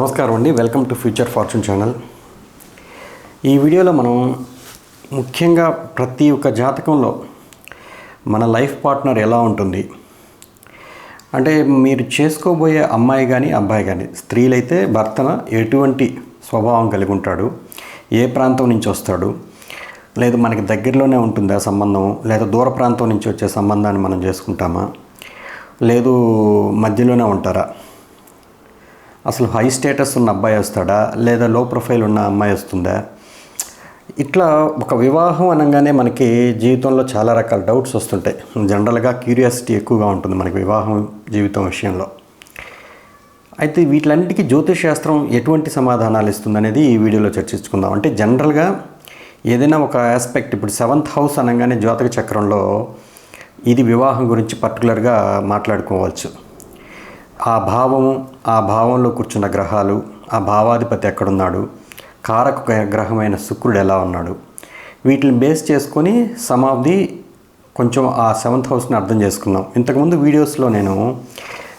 నమస్కారం అండి. Welcome to future fortune channel ఈ వీడియోలో మనం ముఖ్యంగా ప్రతి ఒక్క జాతకంలో మన లైఫ్ పార్ట్నర్ ఎలా ఉంటుంది? అంటే మీరు చేసుకోబోయే అమ్మాయి కానీ అబ్బాయి కానీ స్త్రీలైతే భర్తన ఎటువంటి స్వభావం కలిగి ఉంటాడు? ఏ ప్రాంతం నుంచి వస్తాడు? లేదు మనకి దగ్గరలోనే ఉంటుందా సంబంధం? లేదా దూర ప్రాంతం నుంచి వచ్చే సంబంధాన్ని మనం చేసుకుంటామా? లేదు మధ్యలోనే ఉంటారా? అసలు హై స్టేటస్ ఉన్న అబ్బాయి వస్తాడా? లేదా లో ప్రొఫైల్ ఉన్న అమ్మాయి వస్తుందా? ఇట్లా ఒక వివాహం అనగానే మనకి జీవితంలో చాలా రకాల డౌట్స్ వస్తుంటాయి. జనరల్గా క్యూరియాసిటీ ఎక్కువగా ఉంటుంది మనకి వివాహం జీవితం విషయంలో. అయితే వీటిలన్నిటికీ జ్యోతిష్ శాస్త్రం ఎటువంటి సమాధానాలు ఇస్తుందనేది ఈ వీడియోలో చర్చించుకుందాం. అంటే జనరల్గా ఏదైనా ఒక ఆస్పెక్ట్ ఇప్పుడు సెవెంత్ హౌస్ అనగానే జ్యోతిక చక్రంలో ఇది వివాహం గురించి పర్టికులర్గా మాట్లాడుకోవచ్చు. ఆ భావము ఆ భావంలో కూర్చున్న గ్రహాలు ఆ భావాధిపతి ఎక్కడున్నాడు కారక గ్రహమైన శుక్రుడు ఎలా ఉన్నాడు వీటిని బేస్ చేసుకొని సమ్ ఆఫ్ ది కొంచెం ఆ సెవెంత్ హౌస్ని అర్థం చేసుకుందాం. ఇంతకుముందు వీడియోస్లో నేను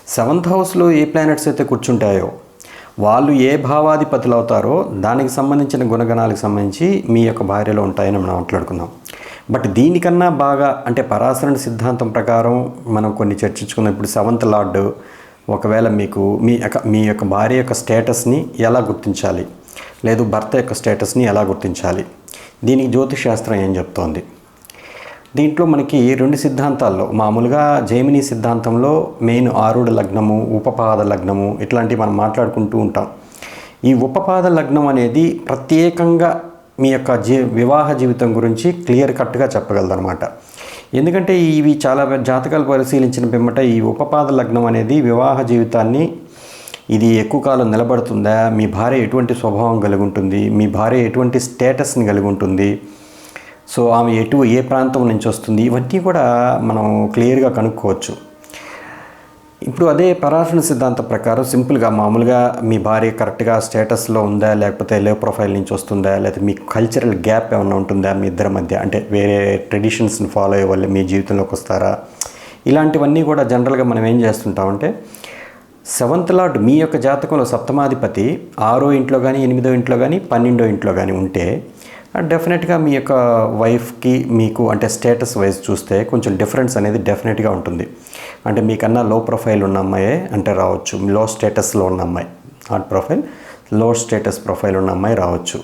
సెవెంత్ హౌస్లో ఏ ప్లానెట్స్ అయితే కూర్చుంటాయో వాళ్ళు ఏ భావాధిపతులు అవుతారో దానికి సంబంధించిన గుణగణాలకు సంబంధించి మీ యొక్క భార్యలో ఉంటాయని మనం మాట్లాడుకుందాం. బట్ దీనికన్నా బాగా అంటే పరాశరణ సిద్ధాంతం ప్రకారం మనం కొన్ని చర్చించుకుందాం ఇప్పుడు సెవెంత్ లార్డ్ ఒకవేళ మీకు మీ యొక్క మీ యొక్క భార్య యొక్క స్టేటస్ని ఎలా గుర్తించాలి? లేదు భర్త యొక్క స్టేటస్ని ఎలా గుర్తించాలి? దీనికి జ్యోతిశాస్త్రం ఏం చెప్తోంది? దీంట్లో మనకి రెండు సిద్ధాంతాల్లో మామూలుగా జైమిని సిద్ధాంతంలో మెయిన్ ఆరుడ లగ్నము ఉపపాద లగ్నము ఇట్లాంటివి మనం మాట్లాడుకుంటూ ఉంటాం. ఈ ఉపపాద లగ్నం అనేది ప్రత్యేకంగా మీ యొక్క జీ వివాహ జీవితం గురించి క్లియర్ కట్గా చెప్పగలదనమాట ఎందుకంటే ఇవి చాలా జాతకాలు పరిశీలించిన పిమ్మట ఈ ఉపపాద లగ్నం అనేది వివాహ జీవితాన్ని ఇది ఎక్కువ కాలం నిలబడుతుందా? మీ భార్య ఎటువంటి స్వభావం కలిగి ఉంటుంది మీ భార్య ఎటువంటి స్టేటస్ని కలిగి ఉంటుంది సో ఆమె ఎటు ఏ ప్రాంతం నుంచి వస్తుంది? ఇవన్నీ కూడా మనం క్లియర్గా కనుక్కోవచ్చు. ఇప్పుడు అదే పరాశన సిద్ధాంతం ప్రకారం సింపుల్గా మామూలుగా మీ భార్య కరెక్ట్గా స్టేటస్లో ఉందా లేకపోతే లేవ్ ప్రొఫైల్ నుంచి వస్తుందా లేకపోతే మీ కల్చరల్ గ్యాప్ ఏమైనా ఉంటుందా మీ ఇద్దరి మధ్య? అంటే వేరే ట్రెడిషన్స్ని ఫాలో అయ్యే వాళ్ళు మీ జీవితంలోకి వస్తారా? ఇలాంటివన్నీ కూడా జనరల్గా మనం ఏం చేస్తుంటామంటే సెవెంత్ లార్డ్ మీ యొక్క జాతకంలో సప్తమాధిపతి ఆరో ఇంట్లో కానీ ఎనిమిదో ఇంట్లో కానీ పన్నెండో ఇంట్లో కానీ ఉంటే డెఫినెట్గా మీ యొక్క వైఫ్కి మీకు అంటే స్టేటస్ వైజ్ చూస్తే కొంచెం డిఫరెన్స్ అనేది డెఫినెట్గా ఉంటుంది. అంటే మీకన్నా లో ప్రొఫైల్ ఉన్న అమ్మాయే అంటే రావచ్చు. లో స్టేటస్లో ఉన్న అమ్మాయి. నాట్ ప్రొఫైల్లో స్టేటస్ ప్రొఫైల్ ఉన్న అమ్మాయి రావచ్చు.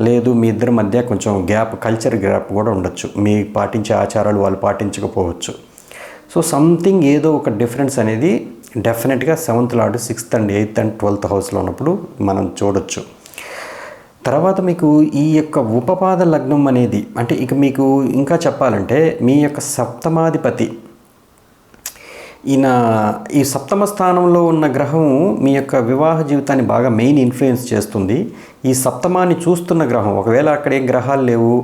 లేదు మీ ఇద్దరి మధ్య కొంచెం గ్యాప్ కల్చర్ గ్యాప్ కూడా ఉండొచ్చు. మీ పాటించే ఆచారాలు వాళ్ళు పాటించకపోవచ్చు. సో సంథింగ్ ఏదో ఒక డిఫరెన్స్ అనేది డెఫినెట్గా seventh లాడు sixth and eighth and twelfth హౌస్లో ఉన్నప్పుడు మనం చూడొచ్చు. తర్వాత మీకు ఈ యొక్క ఉపపాద లగ్నం అనేది అంటే ఇక మీకు ఇంకా చెప్పాలంటే మీ యొక్క సప్తమాధిపతి. ఈయన ఈ సప్తమ స్థానంలో ఉన్న గ్రహం మీ యొక్క వివాహ జీవితాన్ని బాగా మెయిన్ ఇన్ఫ్లుయెన్స్ చేస్తుంది. ఈ సప్తమాన్ని చూస్తున్న గ్రహం ఒకవేళ అక్కడ ఏ గ్రహాలు లేవు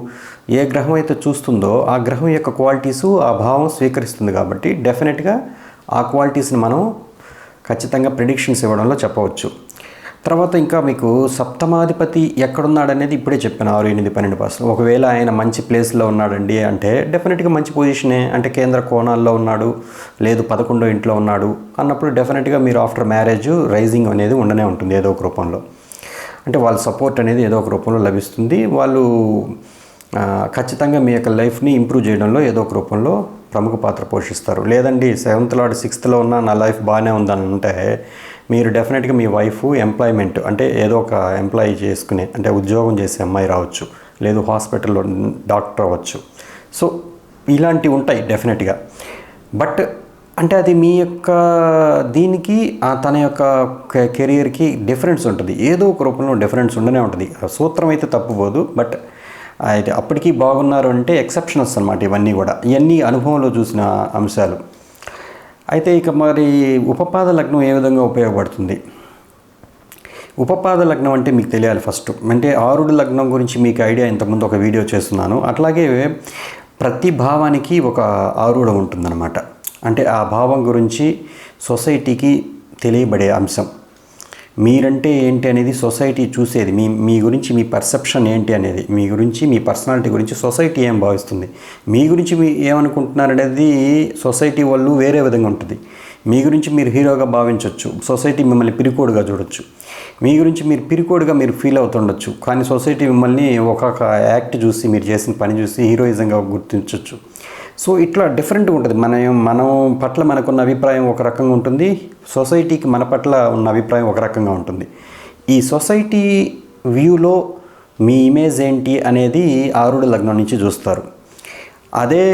ఏ గ్రహం అయితే చూస్తుందో ఆ గ్రహం యొక్క క్వాలిటీసు ఆ భావం స్వీకరిస్తుంది కాబట్టి డెఫినెట్గా ఆ క్వాలిటీస్ని మనం ఖచ్చితంగా ప్రిడిక్షన్స్ ఇవ్వడంలో చెప్పవచ్చు. తర్వాత ఇంకా మీకు సప్తమాధిపతి ఎక్కడున్నాడనేది ఇప్పుడే చెప్పాను ఆరు ఎనిమిది పన్నెండు పర్సెంట్ ఒకవేళ ఆయన మంచి ప్లేస్లో ఉన్నాడండి అంటే డెఫినెట్గా మంచి పొజిషనే. అంటే కేంద్ర కోణాల్లో ఉన్నాడు లేదు పదకొండో ఇంట్లో ఉన్నాడు అన్నప్పుడు డెఫినెట్గా మీరు ఆఫ్టర్ మ్యారేజ్ రైజింగ్ అనేది ఉండనే ఉంటుంది ఏదో ఒక రూపంలో. అంటే వాళ్ళ సపోర్ట్ అనేది ఏదో ఒక రూపంలో లభిస్తుంది. వాళ్ళు ఖచ్చితంగా మీ యొక్క లైఫ్ని ఇంప్రూవ్ చేయడంలో ఏదో ఒక రూపంలో ప్రముఖ పాత్ర పోషిస్తారు. లేదండి సెవెంత్ లాడ్ సిక్స్త్లో ఉన్న నా లైఫ్ బాగానే ఉందని అంటే మీరు డెఫినెట్గా మీ వైఫ్ ఎంప్లాయ్మెంట్ అంటే ఏదో ఒక ఎంప్లాయీ చేసుకునే అంటే ఉద్యోగం చేసే అమ్మాయి రావచ్చు. లేదు హాస్పిటల్లో డాక్టర్ అవ్వచ్చు. సో ఇలాంటివి ఉంటాయి డెఫినెట్గా బట్ అంటే అది మీ యొక్క దీనికి తన యొక్క కెరియర్కి డిఫరెన్స్ ఉంటుంది. ఏదో ఒక రూపంలో డిఫరెన్స్ ఉండనే ఉంటుంది. ఆ సూత్రం అయితే తప్పుపోదు బట్ అయితే అప్పటికీ బాగున్నారు అంటే ఎక్సెప్షనల్స్ అనమాట ఇవన్నీ కూడా. ఇవన్నీ అనుభవంలో చూసిన అంశాలు. అయితే ఇక మరి ఉపపాద లగ్నం ఏ విధంగా ఉపయోగపడుతుంది? ఉపపాద లగ్నం అంటే మీకు తెలియాలి ఫస్ట్. అంటే ఆరుడు లగ్నం గురించి మీకు ఐడియా ఇంతకుముందు ఒక వీడియో చేస్తున్నాను. అట్లాగే ప్రతి భావానికి ఒక ఆరుడ ఉంటుందన్నమాట. అంటే ఆ భావం గురించి సొసైటీకి తెలియబడే అంశం. మీరంటే ఏంటి అనేది సొసైటీ చూసేది. మీ మీ గురించి మీ పర్సెప్షన్ ఏంటి అనేది. మీ గురించి మీ పర్సనాలిటీ గురించి సొసైటీ ఏం భావిస్తుంది? మీ గురించి మీ ఏమనుకుంటున్నారనేది సొసైటీ వాళ్ళు వేరే విధంగా ఉంటుంది. మీ గురించి మీరు హీరోగా భావించవచ్చు సొసైటీ మిమ్మల్ని పిరికోడుగా చూడొచ్చు. మీ గురించి మీరు పిరికోడుగా మీరు ఫీల్ అవుతుండొచ్చు. కానీ సొసైటీ మిమ్మల్ని ఒక్కొక్క యాక్ట్ చూసి మీరు చేసిన పని చూసి హీరోయిజంగా గుర్తించవచ్చు సో ఇట్లా డిఫరెంట్గా ఉంటుంది. మన మనం పట్ల మనకున్న అభిప్రాయం ఒక రకంగా ఉంటుంది. సొసైటీకి మన పట్ల ఉన్న అభిప్రాయం ఒక రకంగా ఉంటుంది. ఈ సొసైటీ వ్యూలో మీ ఇమేజ్ ఏంటి అనేది ఆరుడు లగ్నం నుంచి చూస్తారు. అదే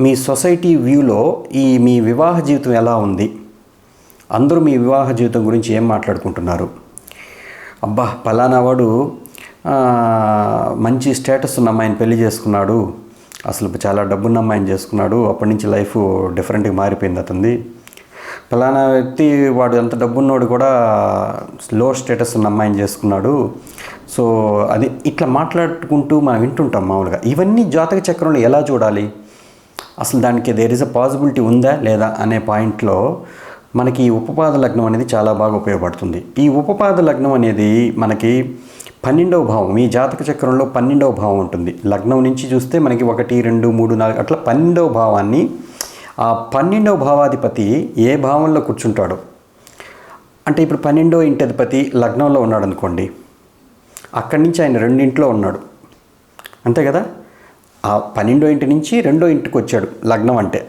మీ సొసైటీ వ్యూలో ఈ మీ వివాహ జీవితం ఎలా ఉంది? అందరూ మీ వివాహ జీవితం గురించి ఏం మాట్లాడుకుంటున్నారు? అబ్బా పలానా వాడు మంచి స్టేటస్ ఉన్న అమ్మాయిని పెళ్ళి చేసుకున్నాడు. అసలు చాలా డబ్బున్న అమ్మాయిని చేసుకున్నాడు. అప్పటి నుంచి లైఫ్ డిఫరెంట్గా మారిపోయింది అతనిది. ఫలానా వ్యక్తి వాడు ఎంత డబ్బున్నోడు కూడా లో స్టేటస్ ఉన్న అమ్మాయిని చేసుకున్నాడు. సో అది ఇట్లా మాట్లాడుకుంటూ మనం వింటుంటాం మామూలుగా. ఇవన్నీ జాతక చక్రంలో ఎలా చూడాలి? అసలు దానికి దేర్ ఇస్ అ పాసిబిలిటీ ఉందా లేదా అనే పాయింట్లో మనకి ఈ ఉపపాద లగ్నం అనేది చాలా బాగా ఉపయోగపడుతుంది. ఈ ఉపపాద లగ్నం అనేది మనకి పన్నెండవ భావం మీ జాతక చక్రంలో పన్నెండవ భావం ఉంటుంది. లగ్నం నుంచి చూస్తే మనకి ఒకటి రెండు మూడు నాలుగు అట్లా పన్నెండవ భావాన్ని ఆ పన్నెండవ భావాధిపతి ఏ భావంలో కూర్చుంటాడో. అంటే ఇప్పుడు పన్నెండో ఇంటి అధిపతి లగ్నంలో ఉన్నాడు అనుకోండి అక్కడి నుంచి ఆయన రెండింట్లో ఉన్నాడు. అంతే కదా? ఆ పన్నెండో ఇంటి నుంచి రెండో ఇంటికి వచ్చాడు లగ్నం అంటే.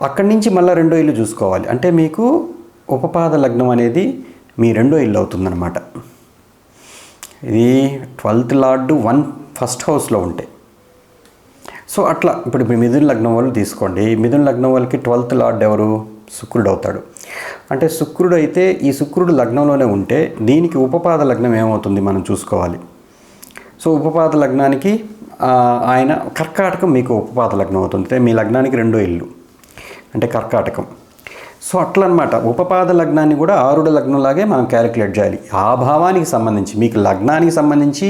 అక్కడి నుంచి మళ్ళీ రెండో ఇల్లు చూసుకోవాలి. అంటే మీకు ఉపపాద లగ్నం అనేది మీ రెండో ఇల్లు అవుతుందన్నమాట. ఇది ట్వెల్త్ లార్డు వన్ ఫస్ట్ హౌస్లో ఉంటే. సో అట్లా ఇప్పుడు మీ మిథున లగ్నం వాళ్ళు తీసుకోండి. మిథున లగ్నం వాళ్ళకి ట్వెల్త్ లార్డ్ ఎవరు? శుక్రుడు అవుతాడు. అంటే శుక్రుడు అయితే ఈ శుక్రుడు లగ్నంలోనే ఉంటే దీనికి ఉపపాద లగ్నం ఏమవుతుంది మనం చూసుకోవాలి. సో ఉపపాద లగ్నానికి ఆయన కర్కాటకం మీకు ఉపపాద లగ్నం అవుతుంది. అంటే మీ లగ్నానికి రెండో ఇల్లు. అంటే కర్కాటకం. సో అట్లనమాట ఉపపాద లగ్నాన్ని కూడా ఆరుడ లగ్నంలాగే మనం క్యాలిక్యులేట్ చేయాలి. ఆ భావానికి సంబంధించి మీకు లగ్నానికి సంబంధించి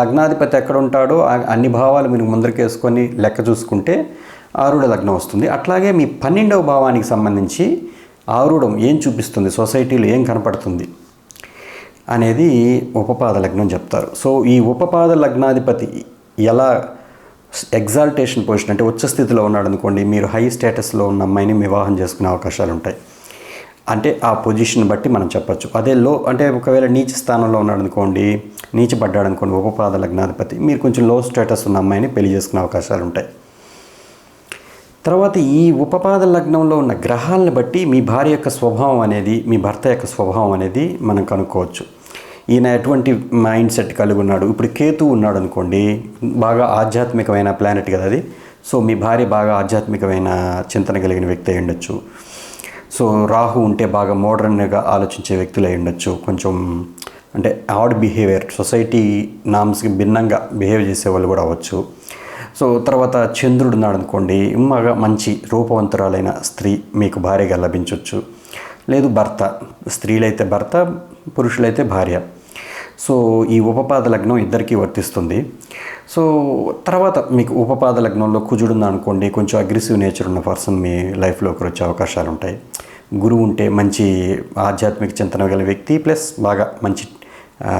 లగ్నాధిపతి ఎక్కడ ఉంటాడో అన్ని భావాలు మీరు ముందరికేసుకొని లెక్క చూసుకుంటే ఆరుడ లగ్నం వస్తుంది. అట్లాగే మీ పన్నెండవ భావానికి సంబంధించి ఆరుడం ఏం చూపిస్తుంది? సొసైటీలో ఏం కనపడుతుంది? అనేది ఉపపాద లగ్నం చెప్తారు. సో ఈ ఉపపాద లగ్నాధిపతి ఎలా ఎగ్జాల్టేషన్ పొజిషన్ అంటే ఉచ్చ స్థితిలో ఉన్నాడు అనుకోండి మీరు హై స్టేటస్లో ఉన్న అమ్మాయిని వివాహం చేసుకునే అవకాశాలు ఉంటాయి. అంటే ఆ పొజిషన్ బట్టి మనం చెప్పచ్చు. అదే లో అంటే ఒకవేళ నీచ స్థానంలో ఉన్నాడు అనుకోండి నీచపడ్డాడు అనుకోండి ఉపపాద లగ్నాధిపతి మీరు కొంచెం లో స్టేటస్ ఉన్న అమ్మాయిని పెళ్ళి చేసుకునే అవకాశాలు ఉంటాయి. తర్వాత ఈ ఉపపాద లగ్నంలో ఉన్న గ్రహాలను బట్టి మీ భార్య యొక్క స్వభావం అనేది మీ భర్త యొక్క స్వభావం అనేది మనం కనుక్కోవచ్చు. ఈయన ఎటువంటి మైండ్ సెట్ కలిగి ఉన్నాడు? ఇప్పుడు కేతు ఉన్నాడు అనుకోండి బాగా ఆధ్యాత్మికమైన ప్లానెట్ కదా అది. సో మీ భార్య బాగా ఆధ్యాత్మికమైన చింతన కలిగిన వ్యక్తి అయి ఉండొచ్చు. సో రాహు ఉంటే బాగా మోడర్న్గా ఆలోచించే వ్యక్తులు అయి ఉండొచ్చు. కొంచెం అంటే ఆడ్ బిహేవియర్ సొసైటీ నామ్స్కి భిన్నంగా బిహేవ్ చేసే వాళ్ళు కూడా అవ్వచ్చు. సో తర్వాత చంద్రుడు ఉన్నాడు అనుకోండి బాగా మంచి రూపవంతురాలైన స్త్రీ మీకు భార్యగా లభించవచ్చు లేదు భర్త స్త్రీలైతే భర్త పురుషులైతే భార్య. సో ఈ ఉపపాద లగ్నం ఇద్దరికీ వర్తిస్తుంది. సో తర్వాత మీకు ఉపపాద లగ్నంలో కుజుడు అనుకోండి కొంచెం అగ్రెసివ్ నేచర్ ఉన్న పర్సన్ మీ లైఫ్లోకి వచ్చే అవకాశాలు ఉంటాయి గురువు ఉంటే మంచి ఆధ్యాత్మిక చింతన గల వ్యక్తి ప్లస్ బాగా మంచి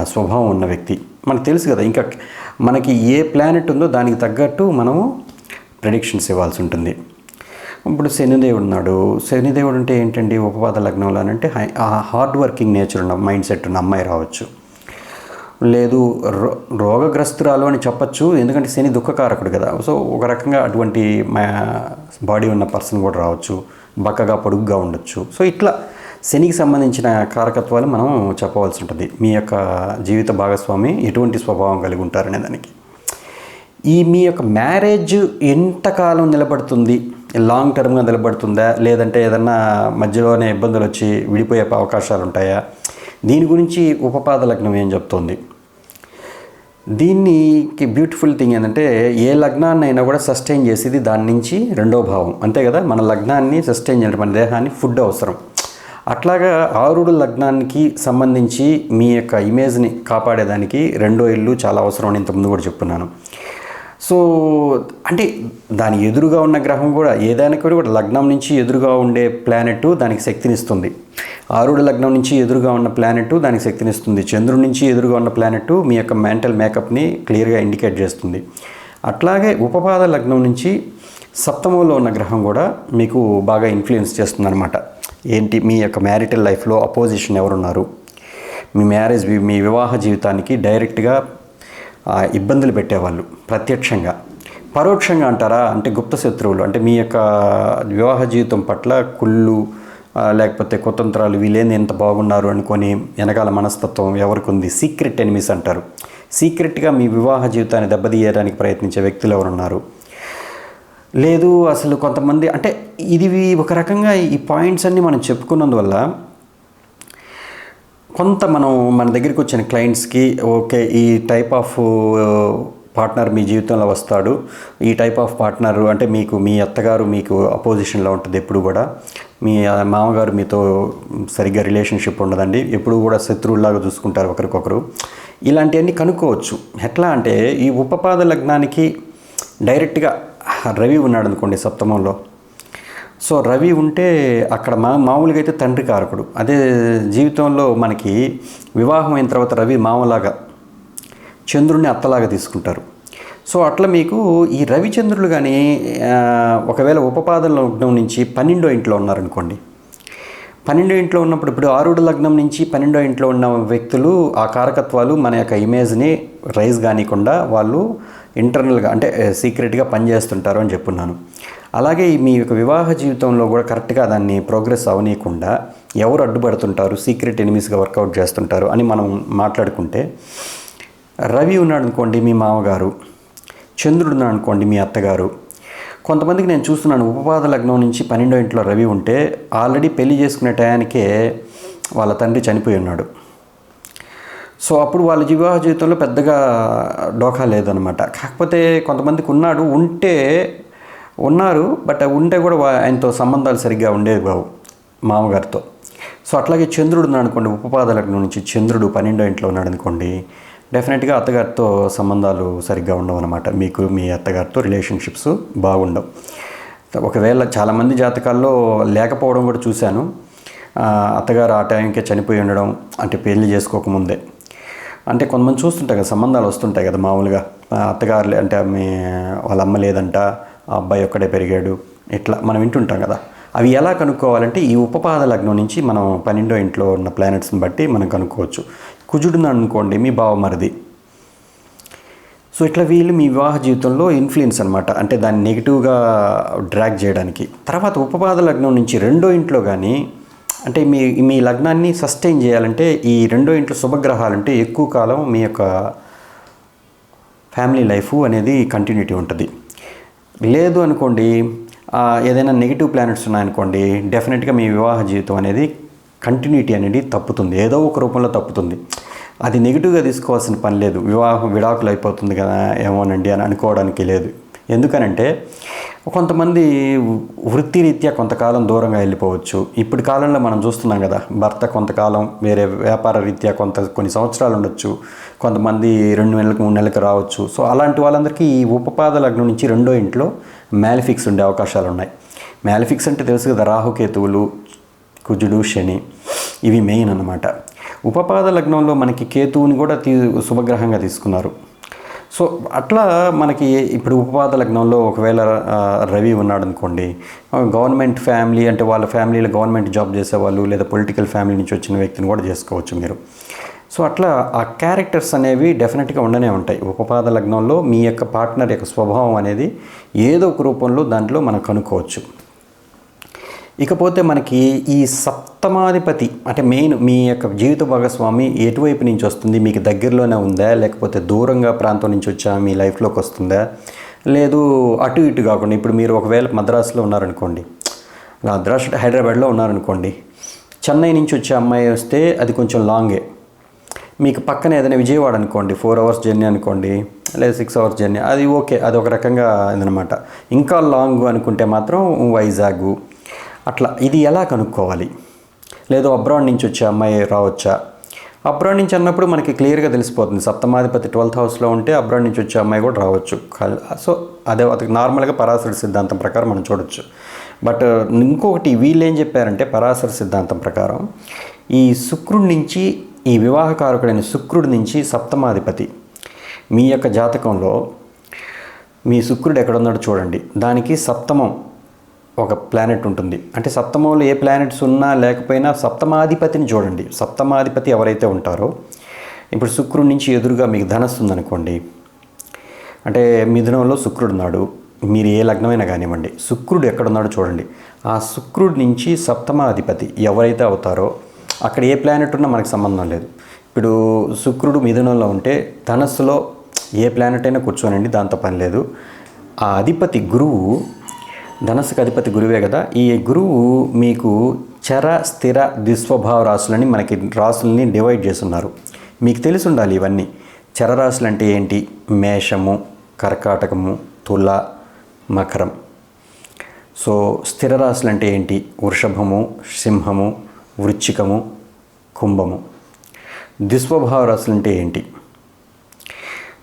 స్వభావం ఉన్న వ్యక్తి. మనకు తెలుసు కదా ఇంకా మనకి ఏ ప్లానెట్ ఉందో దానికి తగ్గట్టు మనము ప్రెడిక్షన్స్ ఇవ్వాల్సి ఉంటుంది. ఇప్పుడు శనిదేవుడు ఉన్నాడు శనిదేవుడు అంటే ఏంటండి ఉపపాద లగ్నంలో అంటే హై- ఆ హార్డ్ వర్కింగ్ నేచర్ ఉన్న మైండ్ సెట్ ఉన్న అమ్మాయి రావచ్చు. లేదు రో రోగగ్రస్తురాలు అని చెప్పచ్చు. ఎందుకంటే శని దుఃఖకారకుడు కదా. సో ఒక రకంగా అటువంటి బాడీ ఉన్న పర్సన్ కూడా రావచ్చు. బక్కగా పొడుగ్గా ఉండొచ్చు. సో ఇట్లా శనికి సంబంధించిన కారకత్వాలు మనం చెప్పవలసి ఉంటుంది. మీ యొక్క జీవిత భాగస్వామి ఎటువంటి స్వభావం కలిగి ఉంటారనే దానికి. ఈ మీ యొక్క మ్యారేజ్ ఎంతకాలం నిలబడుతుంది? లాంగ్ టర్మ్గా నిలబడుతుందా? లేదంటే ఏదన్నా మధ్యలోనే ఇబ్బందులు వచ్చి విడిపోయే అవకాశాలు ఉంటాయా? దీని గురించి ఉపపాద లగ్నం ఏం చెప్తుంది? దీనికి బ్యూటిఫుల్ థింగ్ ఏంటంటే ఏ లగ్నాన్ని అయినా కూడా సస్టైన్ చేసేది దాని నుంచి రెండో భావం. అంతే కదా? మన లగ్నాన్ని సస్టైన్ చేయడం మన దేహాన్ని ఫుడ్ అవసరం. అట్లాగా ఆరుడు లగ్నానికి సంబంధించి మీ యొక్క ఇమేజ్ని కాపాడేదానికి రెండో ఇల్లు చాలా అవసరం అని ఇంతకుముందు కూడా చెప్పున్నాను సో అంటే దాని ఎదురుగా ఉన్న గ్రహం కూడా ఏదైనా కూడా లగ్నం నుంచి ఎదురుగా ఉండే ప్లానెట్ దానికి శక్తినిస్తుంది. ఆరుడు లగ్నం నుంచి ఎదురుగా ఉన్న ప్లానెట్ దానికి శక్తినిస్తుంది. చంద్రుడి నుంచి ఎదురుగా ఉన్న ప్లానెట్ మీ యొక్క మెంటల్ మేకప్ని క్లియర్గా ఇండికేట్ చేస్తుంది. అట్లాగే ఉపపాద లగ్నం నుంచి సప్తమంలో ఉన్న గ్రహం కూడా మీకు బాగా ఇన్ఫ్లుయెన్స్ చేస్తుందన్నమాట. ఏంటి? మీ యొక్క మ్యారిటల్ లైఫ్లో అపోజిషన్ ఎవరున్నారు? మీ మ్యారేజ్ మీ వివాహ జీవితానికి డైరెక్ట్గా ఇబ్బందులు పెట్టేవాళ్ళు ప్రత్యక్షంగా. పరోక్షంగా అంటారా? అంటే గుప్త శత్రువులు అంటే మీ యొక్క వివాహ జీవితం పట్ల కుళ్ళు లేకపోతే కుతంత్రాలు వీళ్ళేంది ఎంత బాగున్నారు అనుకొని వెనకాల మనస్తత్వం ఎవరికి ఉంది సీక్రెట్ ఎనిమిస్ అంటారు. సీక్రెట్గా మీ వివాహ జీవితాన్ని దెబ్బతీయడానికి ప్రయత్నించే వ్యక్తులు ఎవరున్నారు? లేదు అసలు కొంతమంది అంటే ఇది ఒక రకంగా ఈ పాయింట్స్ అన్నీ మనం చెప్పుకున్నందువల్ల కొంత మనం మన దగ్గరికి వచ్చిన క్లయింట్స్కి ఓకే ఈ టైప్ ఆఫ్ పార్ట్నర్ మీ జీవితంలో వస్తాడు. ఈ టైప్ ఆఫ్ పార్ట్నర్ అంటే మీకు మీ అత్తగారు మీకు అపోజిషన్లో ఉంటుంది ఎప్పుడు కూడా. మీ మామగారు మీతో సరిగ్గా రిలేషన్షిప్ ఉండదండి. ఎప్పుడు కూడా శత్రువులాగా చూసుకుంటారు ఒకరికొకరు. ఇలాంటివన్నీ కనుక్కోవచ్చు. ఎట్లా అంటే ఈ ఉపపాద లగ్నానికి డైరెక్ట్గా రవి ఉన్నాడు అనుకోండి సప్తమంలో. సో రవి ఉంటే అక్కడ మా మామూలుగా అయితే తండ్రి కారకుడు. అదే జీవితంలో మనకి వివాహం అయిన తర్వాత రవి మామలాగా చంద్రుడిని అత్తలాగా తీసుకుంటారు. సో అట్లా మీకు ఈ రవిచంద్రులు కానీ ఒకవేళ ఉపపాదన లగ్నం నుంచి పన్నెండో ఇంట్లో ఉన్నారనుకోండి. పన్నెండో ఇంట్లో ఉన్నప్పుడు ఇప్పుడు ఆరుడు లగ్నం నుంచి పన్నెండో ఇంట్లో ఉన్న వ్యక్తులు ఆ కారకత్వాలు మన యొక్క ఇమేజ్ని రైజ్ కానికుండా వాళ్ళు ఇంటర్నల్గా అంటే సీక్రెట్గా పనిచేస్తుంటారు అని చెప్పున్నాను. అలాగే మీ యొక్క వివాహ జీవితంలో కూడా కరెక్ట్గా దాన్ని ప్రోగ్రెస్ అవనీయకుండా ఎవరు అడ్డుపడుతుంటారు సీక్రెట్ ఎనిమీస్గా వర్కౌట్ చేస్తుంటారు అని మనం మాట్లాడుకుంటే రవి ఉన్నాడు అనుకోండి మీ మామగారు చంద్రుడు ఉన్నాడు అనుకోండి మీ అత్తగారు. కొంతమందికి నేను చూస్తున్నాను ఉపపాద లగ్నం నుంచి పన్నెండో ఇంట్లో రవి ఉంటే ఆల్రెడీ పెళ్ళి చేసుకునే టయానికే వాళ్ళ తండ్రి చనిపోయి ఉన్నాడు. సో అప్పుడు వాళ్ళ వివాహ జీవితంలో పెద్దగా డోకా లేదనమాట. కాకపోతే కొంతమందికి ఉన్నాడు ఉంటే ఉన్నారు బట్ ఉంటే కూడా ఆయనతో సంబంధాలు సరిగ్గా ఉండేవి కావు మామగారితో. సో అట్లాగే చంద్రుడు ఉన్నాడు అనుకోండి నుంచి చంద్రుడు పన్నెండో ఇంట్లో ఉన్నాడు అనుకోండి డెఫినెట్గా అత్తగారితో సంబంధాలు సరిగ్గా ఉండవు అనమాట మీకు మీ అత్తగారితో రిలేషన్షిప్స్ బాగుండవు. ఒకవేళ చాలామంది జాతకాల్లో లేకపోవడం కూడా చూశాను. అత్తగారు ఆ టైంకే చనిపోయి ఉండడం అంటే పెళ్ళి చేసుకోకముందే. అంటే కొంతమంది చూస్తుంటాయి కదా సంబంధాలు వస్తుంటాయి కదా మామూలుగా. అత్తగారు లే- అంటే మీ వాళ్ళ అమ్మ లేదంట ఆ అబ్బాయి ఒక్కడే పెరిగాడు. ఇట్లా మనం వింటుంటాం కదా. అవి ఎలా కనుక్కోవాలంటే ఈ ఉపపాద లగ్నం నుంచి మనం పన్నెండో ఇంట్లో ఉన్న ప్లానెట్స్ని బట్టి మనం కనుక్కోవచ్చు. కుజుడుని అనుకోండి మీ బావమరిది సో ఇట్లా వీళ్ళు మీ వివాహ జీవితంలో ఇన్ఫ్లుయెన్స్ అనమాట అంటే దాన్ని నెగిటివ్గా డ్రాగ్ చేయడానికి. తర్వాత ఉపపాద లగ్నం నుంచి రెండో ఇంట్లో కానీ అంటే మీ మీ లగ్నాన్ని సస్టైన్ చేయాలంటే ఈ రెండో ఇంట్లో శుభగ్రహాలు అంటే ఎక్కువ కాలం మీ యొక్క ఫ్యామిలీ లైఫ్ అనేది కంటిన్యూటీ ఉంటుంది. లేదు అనుకోండి ఏదైనా నెగిటివ్ ప్లానెట్స్ ఉన్నాయనుకోండి డెఫినెట్గా మీ వివాహ జీవితం అనేది కంటిన్యూటీ అనేది తప్పుతుంది. ఏదో ఒక రూపంలో తప్పుతుంది. అది నెగిటివ్గా తీసుకోవాల్సిన పని లేదు. వివాహం విడాకులు అయిపోతుంది కదా ఏమోనండి అని అనుకోవడానికి లేదు. ఎందుకనంటే కొంతమంది వృత్తిరీత్యా కొంతకాలం దూరంగా వెళ్ళిపోవచ్చు. ఇప్పుడు కాలంలో మనం చూస్తున్నాం కదా భర్త కొంతకాలం వేరే వ్యాపార రీత్యా కొంత కొన్ని సంవత్సరాలు ఉండొచ్చు కొంతమంది రెండు నెలలకు మూడు నెలలకు రావచ్చు. సో అలాంటి వాళ్ళందరికీ ఈ ఉపపాద లగ్నం నుంచి రెండో ఇంట్లో మ్యాలిఫిక్స్ ఉండే అవకాశాలు ఉన్నాయి. మ్యాలిఫిక్స్ అంటే తెలుసు కదా రాహుకేతువులు కుజుడు శని ఇవి మెయిన్ అన్నమాట. ఉపపాద లగ్నంలో మనకి కేతువుని కూడా తీ శుభగ్రహంగా తీసుకున్నారు. సో అట్లా మనకి ఇప్పుడు ఉపపాద లగ్నంలో ఒకవేళ రవి ఉన్నాడు అనుకోండి గవర్నమెంట్ ఫ్యామిలీ అంటే వాళ్ళ ఫ్యామిలీలో గవర్నమెంట్ జాబ్ చేసేవాళ్ళు లేదా పొలిటికల్ ఫ్యామిలీ నుంచి వచ్చిన వ్యక్తిని కూడా చేసుకోవచ్చు మీరు. సో అట్లా ఆ క్యారెక్టర్స్ అనేవి డెఫినెట్గా ఉండనే ఉంటాయి. ఉపపాద లగ్నంలో మీ యొక్క పార్ట్నర్ యొక్క స్వభావం అనేది ఏదో ఒక రూపంలో దాంట్లో మనం కనుక్కోవచ్చు. ఇకపోతే మనకి ఈ సప్తమాధిపతి అంటే మెయిన్ మీ యొక్క జీవిత భాగస్వామి ఎటువైపు నుంచి వస్తుంది? మీకు దగ్గరలోనే ఉందా? లేకపోతే దూరంగా ప్రాంతం నుంచి వచ్చా? మీ లైఫ్లోకి వస్తుందా? లేదు అటు ఇటు కాకుండా ఇప్పుడు మీరు ఒకవేళ మద్రాసులో ఉన్నారనుకోండి మద్రాసు హైదరాబాద్లో ఉన్నారనుకోండి చెన్నై నుంచి వచ్చే అమ్మాయి వస్తే అది కొంచెం లాంగే. మీకు పక్కన ఏదైనా విజయవాడ అనుకోండి ఫోర్ అవర్స్ జర్నీ అనుకోండి లేదా సిక్స్ అవర్స్ జర్నీ అది ఓకే అది ఒక రకంగా ఇదనమాట ఇంకా లాంగ్ అనుకుంటే మాత్రం వైజాగ్ అట్లా ఇది ఎలా కనుక్కోవాలి? లేదు అబ్రాడ్ నుంచి వచ్చే అమ్మాయి రావచ్చా? అబ్రాడ్ నుంచి అన్నప్పుడు మనకి క్లియర్గా తెలిసిపోతుంది. సప్తమాధిపతి ట్వెల్త్ హౌస్లో ఉంటే అబ్రాడ్ నుంచి వచ్చే అమ్మాయి కూడా రావచ్చు. సో అదే అతనికి నార్మల్గా పరాశర సిద్ధాంతం ప్రకారం మనం చూడొచ్చు. బట్ ఇంకొకటి వీళ్ళు ఏం చెప్పారంటే పరాశర సిద్ధాంతం ప్రకారం ఈ శుక్రుడి నుంచి ఈ వివాహకారకుడైన శుక్రుడి నుంచి సప్తమాధిపతి మీ యొక్క జాతకంలో మీ శుక్రుడు ఎక్కడ ఉన్నాడో చూడండి. దానికి సప్తమం ఒక ప్లానెట్ ఉంటుంది. అంటే సప్తమంలో ఏ ప్లానెట్స్ ఉన్నా లేకపోయినా సప్తమాధిపతిని చూడండి. సప్తమాధిపతి ఎవరైతే ఉంటారో ఇప్పుడు శుక్రుడి నుంచి ఎదురుగా మీకు ధనస్సు ఉందనుకోండి. అంటే మిథునంలో శుక్రుడు ఉన్నాడు మీరు ఏ లగ్నమైనా కానివ్వండి. శుక్రుడు ఎక్కడున్నాడో చూడండి. ఆ శుక్రుడి నుంచి సప్తమాధిపతి ఎవరైతే అవుతారో అక్కడ ఏ ప్లానెట్ ఉన్నా మనకు సంబంధం లేదు. ఇప్పుడు శుక్రుడు మిథునంలో ఉంటే ధనస్సులో ఏ ప్లానెట్ అయినా కూర్చోనండి దాంతో పని లేదు. ఆ అధిపతి గురువు ధనస్సుకు అధిపతి గురువే కదా. ఈ గురువు మీకు చర స్థిర దుస్వభావ రాశులని మనకి రాసుల్ని డివైడ్ చేస్తున్నారు. మీకు తెలిసి ఉండాలి ఇవన్నీ. చరరాశులు అంటే ఏంటి? మేషము కర్కాటకము తుల మకరం. సో స్థిర రాశులు అంటే ఏంటి? వృషభము సింహము వృచ్చికము కుంభము. దుస్వభావ రాశులు అంటే ఏంటి?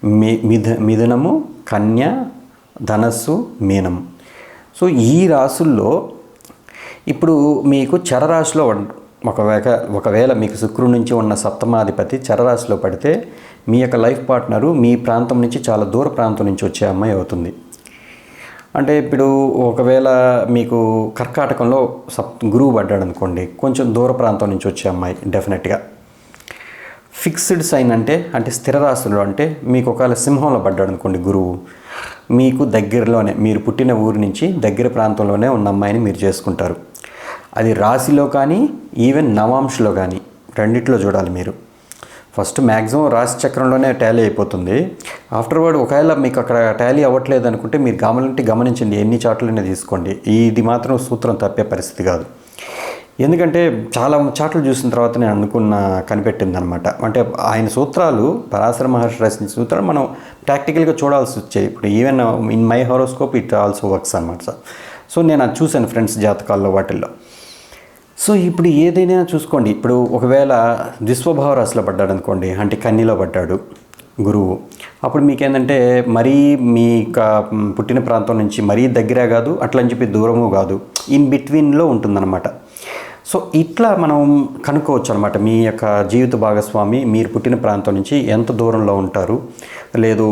మి మిథ మిథునము కన్య ధనస్సు మీనము. సో ఈ రాసుల్లో ఇప్పుడు మీకు చరరాశిలో ఒకవేళ ఒకవేళ మీకు శుక్రుడి నుంచి ఉన్న సప్తమాధిపతి చరరాశిలో పడితే మీ యొక్క లైఫ్ పార్ట్నరు మీ ప్రాంతం నుంచి చాలా దూర ప్రాంతం నుంచి వచ్చే అమ్మాయి అవుతుంది. అంటే ఇప్పుడు ఒకవేళ మీకు కర్కాటకంలో సప్ గురువు పడ్డాడు అనుకోండి కొంచెం దూర ప్రాంతం నుంచి వచ్చే అమ్మాయి డెఫినెట్గా. ఫిక్స్డ్ సైన్ అంటే అంటే స్థిర రాశులు అంటే మీకు ఒకవేళ సింహంలో పడ్డాడు అనుకోండి గురువు మీకు దగ్గరలోనే మీరు పుట్టిన ఊరు నుంచి దగ్గర ప్రాంతంలోనే ఉన్న అమ్మాయిని మీరు చేసుకుంటారు. అది రాశిలో కానీ ఈవెన్ నవాంశలో కానీ రెండిట్లో చూడాలి మీరు. ఫస్ట్ మ్యాక్సిమం రాశి చక్రంలోనే టాలీ అయిపోతుంది. ఆఫ్టర్వర్డ్ ఒకవేళ మీకు అక్కడ టాలీ అవ్వట్లేదు అనుకుంటే మీరు గమనించి గమనించండి ఎన్ని చాట్లనే తీసుకోండి. ఇది మాత్రం సూత్రం తప్పే పరిస్థితి కాదు. ఎందుకంటే చాలా చాట్లు చూసిన తర్వాత నేను అనుకున్న కనిపెట్టింది అనమాట అంటే ఆయన సూత్రాలు పరాశర మహర్షి రాసిన సూత్రాలు మనం ప్రాక్టికల్గా చూడాల్సి వచ్చాయి. ఇప్పుడు even in my horoscope it also works అనమాట సార్. సో నేను అది చూశాను ఫ్రెండ్స్ జాతకాల్లో వాటిల్లో. సో ఇప్పుడు ఏదైనా చూసుకోండి. ఇప్పుడు ఒకవేళ ద్విస్వభావ రాశిలో పడ్డాడు అనుకోండి అంటే కన్నీలో పడ్డాడు గురువు. అప్పుడు మీకేంటంటే మరీ మీ పుట్టిన ప్రాంతం నుంచి మరీ దగ్గర కాదు అట్లని చెప్పి దూరము కాదు. ఇన్ బిట్వీన్లో ఉంటుందన్నమాట. సో ఇట్లా మనం కనుక్కోవచ్చు అనమాట మీ యొక్క జీవిత భాగస్వామి మీరు పుట్టిన ప్రాంతం నుంచి ఎంత దూరంలో ఉంటారు? లేదు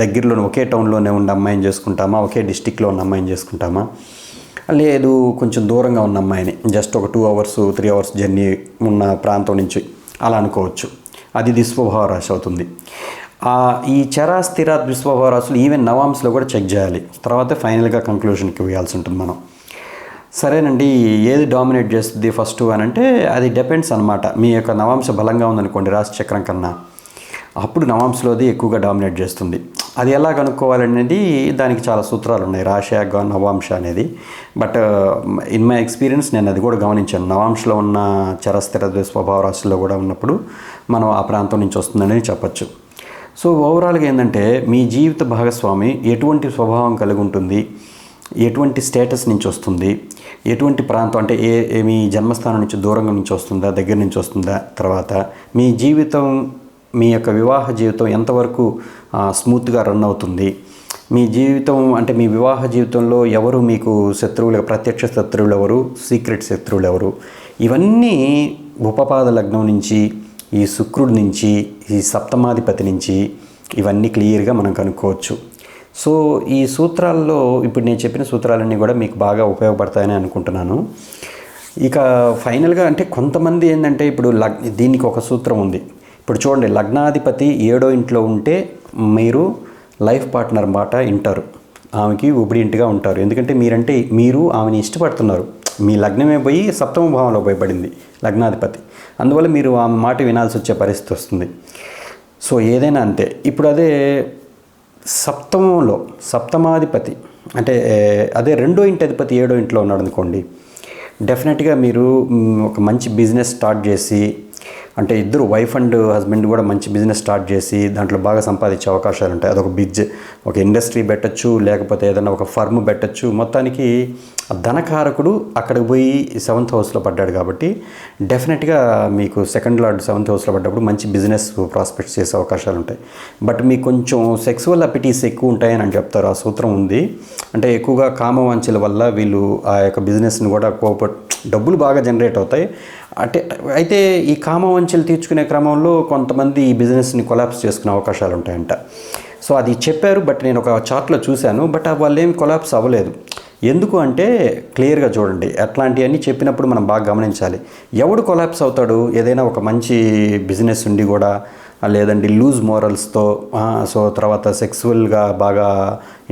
దగ్గరలోనే ఒకే టౌన్లోనే ఉన్న అమ్మాయిని చేసుకుంటామా? ఒకే డిస్టిక్లో ఉన్న అమ్మాయిని చేసుకుంటామా? లేదు కొంచెం దూరంగా ఉన్న అమ్మాయిని జస్ట్ ఒక two hours three hours journey ఉన్న ప్రాంతం నుంచి అలా అనుకోవచ్చు. అది దుస్వభావ రాశి అవుతుంది. ఈ చరా స్థిర దుస్వభావ రాశులు ఈవెన్ నవాంస్లో కూడా చెక్ చేయాలి. తర్వాత ఫైనల్గా కంక్లూషన్కి వేయాల్సి ఉంటుంది మనం. సరేనండి ఏది డామినేట్ చేస్తుంది ఫస్ట్ అని అంటే అది డిపెండ్స్ అనమాట మీ యొక్క నవాంశ బలంగా ఉందనుకోండి రాశి చక్రం కన్నా. అప్పుడు నవాంశలోది ఎక్కువగా డామినేట్ చేస్తుంది. అది ఎలా కనుక్కోవాలనేది దానికి చాలా సూత్రాలు ఉన్నాయి. రాశయాగ నవాంశ అనేది. బట్ ఇన్ మై ఎక్స్పీరియన్స్ నేను అది కూడా గమనించాను. నవాంశలో ఉన్న చరస్థిర స్వభావ రాశుల్లో కూడా ఉన్నప్పుడు మనం ఆ ప్రాంతం నుంచి వస్తుందని చెప్పచ్చు. సో ఓవరాల్గా ఏంటంటే మీ జీవిత భాగస్వామి ఎటువంటి స్వభావం కలిగి ఉంటుంది? ఎటువంటి స్టేటస్ నుంచి వస్తుంది? ఎటువంటి ప్రాంతం అంటే ఏ మీ జన్మస్థానం నుంచి దూరంగా నుంచి వస్తుందా దగ్గర నుంచి వస్తుందా తర్వాత మీ జీవితం మీ యొక్క వివాహ జీవితం ఎంతవరకు స్మూత్గా రన్ అవుతుంది? మీ జీవితం అంటే మీ వివాహ జీవితంలో ఎవరు మీకు శత్రువులు ప్రత్యక్ష శత్రువులు ఎవరు సీక్రెట్ శత్రువులు ఎవరు? ఇవన్నీ ఉపపాద లగ్నం నుంచి ఈ శుక్రుడి నుంచి ఈ సప్తమాధిపతి నుంచి ఇవన్నీ క్లియర్గా మనం కనుక్కోవచ్చు. సో ఈ సూత్రాల్లో ఇప్పుడు నేను చెప్పిన సూత్రాలన్నీ కూడా మీకు బాగా ఉపయోగపడతాయని అనుకుంటున్నాను. ఇక ఫైనల్గా అంటే కొంతమంది ఏంటంటే ఇప్పుడు లగ్ దీనికి ఒక సూత్రం ఉంది. ఇప్పుడు చూడండి లగ్నాధిపతి ఏడో ఇంట్లో ఉంటే మీరు లైఫ్ పార్ట్నర్ మాట వింటారు. ఆమెకి ఉబడింటిగా ఉంటారు. ఎందుకంటే మీరంటే మీరు ఆమెని ఇష్టపడుతున్నారు. మీ లగ్నమే పోయి సప్తమ భావంలో పోయబడింది లగ్నాధిపతి. అందువల్ల మీరు ఆమె మాట వినాల్సి వచ్చే పరిస్థితి వస్తుంది. సో ఏదైనా అంతే. ఇప్పుడు అదే సప్తమంలో సప్తమాధిపతి అంటే అదే రెండో ఇంటి అధిపతి ఏడో ఇంట్లో ఉన్నాడు అనుకోండి డెఫినెట్గా మీరు ఒక మంచి బిజినెస్ స్టార్ట్ చేసి అంటే ఇద్దరు వైఫ్ అండ్ హస్బెండ్ కూడా మంచి బిజినెస్ స్టార్ట్ చేసి దాంట్లో బాగా సంపాదించే అవకాశాలు ఉంటాయి. అదొక బిజ్ ఒక ఇండస్ట్రీ పెట్టచ్చు లేకపోతే ఏదైనా ఒక ఫర్మ్ పెట్టచ్చు. మొత్తానికి ధనకారకుడు అక్కడికి పోయి సెవెంత్ హౌస్లో పడ్డాడు కాబట్టి డెఫినెట్గా మీకు సెకండ్ లార్డ్ సెవెంత్ హౌస్లో పడ్డప్పుడు మంచి బిజినెస్ ప్రాస్పెక్ట్స్ చేసే అవకాశాలు ఉంటాయి. బట్ మీకు కొంచెం సెక్సువల్ అపిటీస్ ఎక్కువ ఉంటాయని అని చెప్తారు. ఆ సూత్రం ఉంది. అంటే ఎక్కువగా కామవాంఛల వల్ల వీళ్ళు ఆ యొక్క బిజినెస్ని కూడా కోపట్ డబ్బులు బాగా జనరేట్ అవుతాయి. అంటే అయితే ఈ కామ వంచెలు తీర్చుకునే క్రమంలో కొంతమంది ఈ బిజినెస్ని కొలాప్స్ చేసుకునే అవకాశాలు ఉంటాయంట. సో అది చెప్పారు బట్ నేను ఒక చార్ట్లో చూశాను బట్ వాళ్ళు ఏం కొలాప్స్ అవ్వలేదు. ఎందుకు అంటే క్లియర్గా చూడండి అట్లాంటివన్నీ చెప్పినప్పుడు మనం బాగా గమనించాలి. ఎవడు కొలాప్స్ అవుతాడు? ఏదైనా ఒక మంచి బిజినెస్ ఉండి కూడా లేదండి లూజ్ మోరల్స్తో సో తర్వాత సెక్సువల్గా బాగా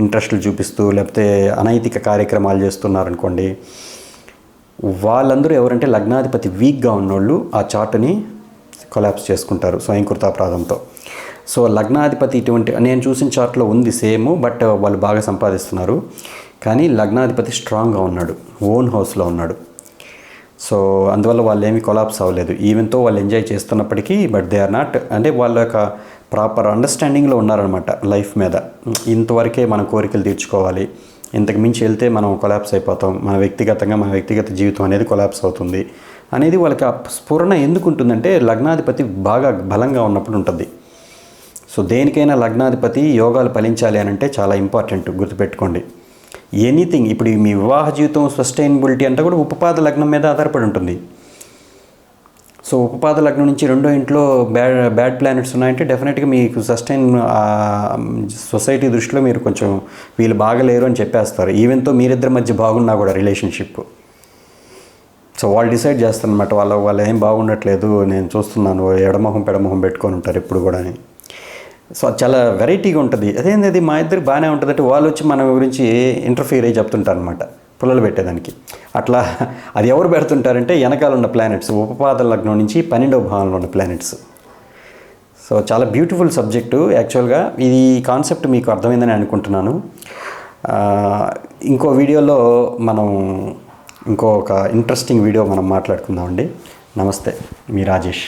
ఇంట్రెస్ట్లు చూపిస్తూ లేకపోతే అనైతిక కార్యక్రమాలు చేస్తున్నారనుకోండి వాళ్ళందరూ ఎవరంటే లగ్నాధిపతి వీక్గా ఉన్నోళ్ళు ఆ చార్ట్ని కొలాప్స్ చేసుకుంటారు స్వయంకృతాపరాధంతో సో లగ్నాధిపతి ఇటువంటి నేను చూసిన చార్ట్లో ఉంది సేమ్ బట్ వాళ్ళు బాగా సంపాదిస్తున్నారు. కానీ లగ్నాధిపతి స్ట్రాంగ్గా ఉన్నాడు ఓన్ హౌస్లో ఉన్నాడు. సో అందువల్ల వాళ్ళు ఏమి కొలాప్స్ అవ్వలేదు. ఈవెన్తో వాళ్ళు ఎంజాయ్ చేస్తున్నప్పటికీ బట్ దే ఆర్ నాట్ అంటే వాళ్ళ యొక్క ప్రాపర్ అండర్స్టాండింగ్లో ఉన్నారనమాట లైఫ్ మీద. ఇంతవరకే మన కోరికలు తీర్చుకోవాలి. ఇంతకు మించి వెళ్తే మనం కొలాప్స్ అయిపోతాం. మన వ్యక్తిగతంగా మన వ్యక్తిగత జీవితం అనేది కొలాప్స్ అవుతుంది. అనేది వాళ్ళకి ఆ స్ఫురణ ఎందుకు ఉంటుందంటే లగ్నాధిపతి బాగా బలంగా ఉన్నప్పుడు ఉంటుంది. సో దేనికైనా లగ్నాధిపతి యోగాలు ఫలించాలి అని అంటే చాలా ఇంపార్టెంట్ గుర్తుపెట్టుకోండి. ఎనీథింగ్ ఇప్పుడు మీ వివాహ జీవితం సస్టైనబిలిటీ అంటే కూడా ఉపపాద లగ్నం మీద ఆధారపడి ఉంటుంది. సో ఉపపాద లగ్నం నుంచి రెండో ఇంట్లో బ్యాడ్ బ్యాడ్ ప్లానెట్స్ ఉన్నాయంటే డెఫినెట్గా మీకు సస్టైన్ సొసైటీ దృష్టిలో మీరు కొంచెం వీళ్ళు బాగలేరు అని చెప్పేస్తారు. ఈవెన్తో మీరిద్దరి మధ్య బాగున్నా కూడా రిలేషన్షిప్ సో వాళ్ళు డిసైడ్ చేస్తారనమాట వాళ్ళ వాళ్ళు ఏం బాగుండట్లేదు నేను చూస్తున్నాను ఎడమొహం పెడమొహం పెట్టుకొని ఉంటారు ఎప్పుడు కూడా అని. సో చాలా వెరైటీగా ఉంటుంది. అదేంది అది మా ఇద్దరు బాగానే ఉంటుంది అంటే వాళ్ళు వచ్చి మన గురించి ఇంటర్ఫియర్ అయ్యి చెప్తుంటారు అనమాట పుల్లలు పెట్టేదానికి. అట్లా అది ఎవరు పెడుతుంటారంటే వెనకాల ఉన్న ప్లానెట్స్ ఉపపాద లగ్నం నుంచి పన్నెండవ భావంలో ఉన్న ప్లానెట్స్ సో చాలా బ్యూటిఫుల్ సబ్జెక్టు యాక్చువల్గా ఇది కాన్సెప్ట్ మీకు అర్థమైందని అనుకుంటున్నాను. ఇంకో వీడియోలో మనం ఇంకో ఒక ఇంట్రెస్టింగ్ వీడియో మనం మాట్లాడుకుందామండి. నమస్తే. మీ రాజేష్.